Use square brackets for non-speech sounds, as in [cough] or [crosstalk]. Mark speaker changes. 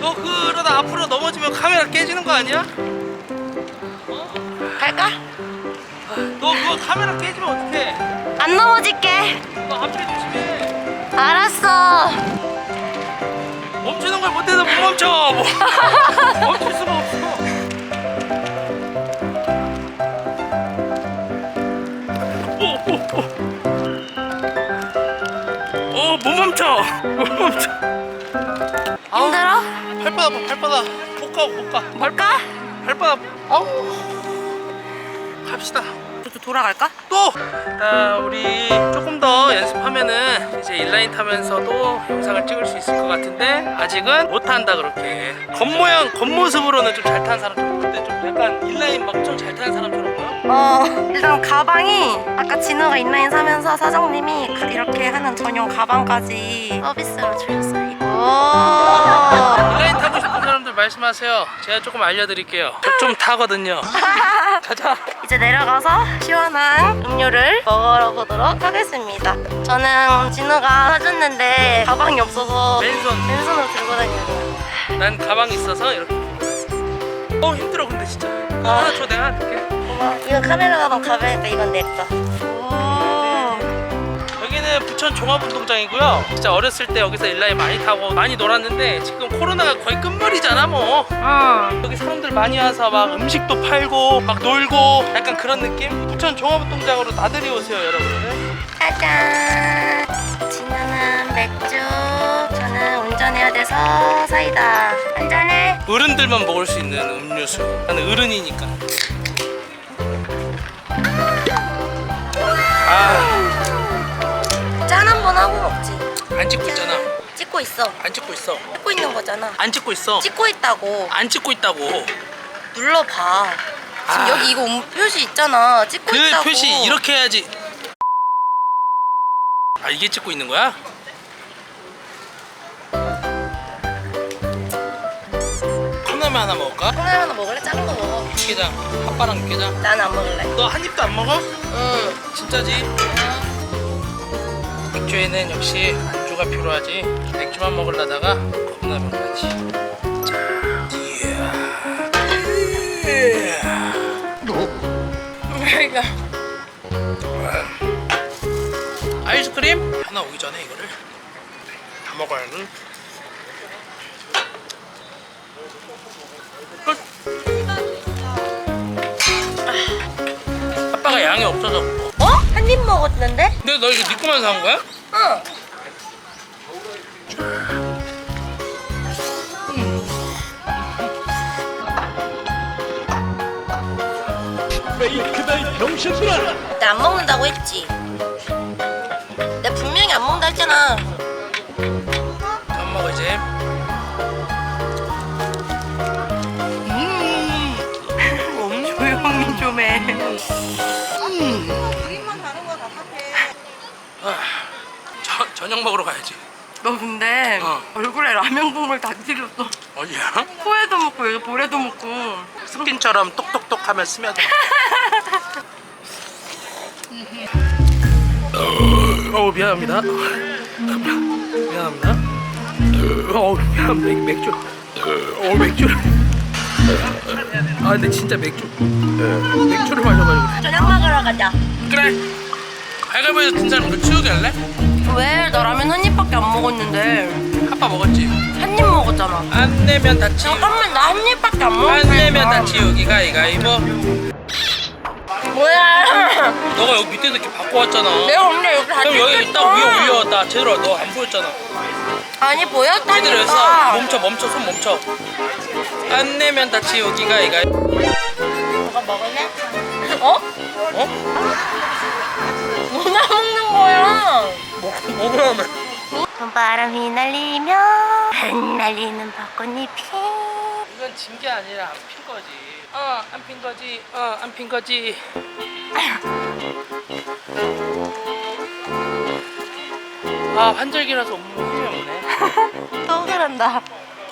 Speaker 1: 너 그러다 앞으로 넘어지면 카메라 깨지는 거 아니야?
Speaker 2: 갈까?
Speaker 1: 너 그거 카메라 깨지면 어떡해?
Speaker 2: 안 넘어질게.
Speaker 1: 너 앞에 조심해.
Speaker 2: 알았어.
Speaker 1: 멈추는 걸 못해서 못 멈춰. 뭐. [laughs] 멈출 수가 없어. 오, 오, 오. 어, 못 멈춰. 못 멈춰. 발바닥 봐, 발바닥. 못 가.
Speaker 2: 볼까?
Speaker 1: 발바닥. 아우. 갑시다.
Speaker 2: 또 돌아갈까?
Speaker 1: 또! 자, 우리 조금 더 연습하면은 이제 인라인 타면서도 영상을 찍을 수 있을 것 같은데 아직은 못한다 그렇게 겉모양, 겉모습으로는 좀 잘 타는 사람처럼 근데 좀 약간 인라인 막 좀 잘 타는 사람처럼 보여?
Speaker 2: 어 일단 가방이 아까 진우가 인라인 사면서 사장님이 가- 이렇게 하는 전용 가방까지 서비스로 주셨어요. 오.
Speaker 1: 인 말씀하세요. 제가 조금 알려드릴게요. 저 좀 타거든요. [laughs] 가자.
Speaker 2: 이제 내려가서 시원한 음료를 먹어보도록 하겠습니다. 저는 진우가 사줬는데 가방이 없어서
Speaker 1: 맨손.
Speaker 2: 맨손으로 들고 다니는
Speaker 1: 난 가방이 있어서 이렇게 어 힘들어 근데 진짜. 아, 저 내가 할게.
Speaker 2: 고마워. 이거 카메라 가방 가벼우니까 이건 내 거. 오.
Speaker 1: 여기는 부천 종합운동장이고요. 진짜 어렸을 때 여기서 인라인 많이 타고 많이 놀았는데 지금 코로나가 거의 끝물이잖아 뭐.
Speaker 2: 응.
Speaker 1: 여기 사람들 많이 와서 막 음식도 팔고 막 놀고 약간 그런 느낌? 부천 종합운동장으로 나들이 오세요 여러분.
Speaker 2: 짜잔. 진우는 맥주, 저는 운전해야 돼서 사이다. 한잔해.
Speaker 1: 어른들만 먹을 수 있는 음료수. 나는 어른이니까. 아, 찍고
Speaker 2: 있어.
Speaker 1: 안 찍고 있어.
Speaker 2: 찍고 있는 거잖아.
Speaker 1: 안 찍고 있어.
Speaker 2: 찍고 있다고.
Speaker 1: 안 찍고 있다고.
Speaker 2: 눌러봐. 지금
Speaker 1: 아.
Speaker 2: 여기 이거 음- 표시 있잖아. 찍고
Speaker 1: 그
Speaker 2: 있다고.
Speaker 1: 표시 이렇게 해야지. 아 이게 찍고 있는 거야? 컵라면 하나 먹을까?
Speaker 2: 콩나물 하나 먹을래? 작은 거 먹어.
Speaker 1: 육개장, 핫바랑 육개장.
Speaker 2: 난 안 먹을래.
Speaker 1: 너 한 입도 안 먹어?
Speaker 2: 응.
Speaker 1: 진짜지? 맥주에는 역시 안 주가 필요하지. 맥주만 먹으려다가. 자, 이야. 이야.
Speaker 2: 그러니까.
Speaker 1: 아이스크림 하나 오기 전에 이거를 다 먹어야는 끝. 아빠가 양이 없어서
Speaker 2: 어? 한 입 먹었는데?
Speaker 1: 근데 너 이거 네 거만 사온 거야?
Speaker 2: 응.
Speaker 3: 페이크다 이 병신들아!
Speaker 2: 나안 먹는다고 했지. 내가 분명히 안 먹는다 했잖아.
Speaker 1: 안 먹어 이제
Speaker 2: 조용히 좀 해.
Speaker 1: 아, 저, 저녁 먹으러 가야지
Speaker 2: 너 근데
Speaker 1: 어.
Speaker 2: 얼굴에 라면 국물 다 튀겼어.
Speaker 1: 어디야?
Speaker 2: 코에도 먹고 여기 볼에도 먹고.
Speaker 1: 스킨처럼 똑똑똑 하면 스며들어 [laughs] 어 미안합니다 미안합니다 어 미안 맥, 맥주 어 맥주 아 근데 진짜 맥주 맥주를 마셔가지고
Speaker 2: 저녁 먹으러 가자.
Speaker 1: 그래 든 사람 너 치우게 할래?
Speaker 2: 왜? 나 라면 한 입밖에 안 먹었는데.
Speaker 1: 아빠 먹었지?
Speaker 2: 한 입 먹었잖아.
Speaker 1: 안 내면 다 치우
Speaker 2: 잠깐만 나 한 입밖에 안 먹었어.
Speaker 1: 안 내면 다 치우기 가위가위보
Speaker 2: 뭐야?
Speaker 1: 너가 여기 밑에서 이렇게 바꿔 왔잖아
Speaker 2: 내가 언제 여기 다
Speaker 1: 그럼 여기
Speaker 2: 찍혔어.
Speaker 1: 위에 올려왔다 제대로 너 안 보였잖아
Speaker 2: 아니 보였다니까.
Speaker 1: 제대로 해서 멈춰 멈춰 손 멈춰 안 내면 다 치우기 가위가위
Speaker 2: 너가 먹을래? 어?
Speaker 1: 어?
Speaker 2: 뭐나 먹는 거야?
Speaker 1: 먹, 먹으라면
Speaker 2: 봄바람이 날리며 흩날리는 벚꽃잎이.
Speaker 1: 이건 진 게 아니라 안 핀 거지. 어안 핀 거지. 어안 핀 거지. [laughs] 아 환절기라서 온몸에 힘이 없네.
Speaker 2: 또 그런다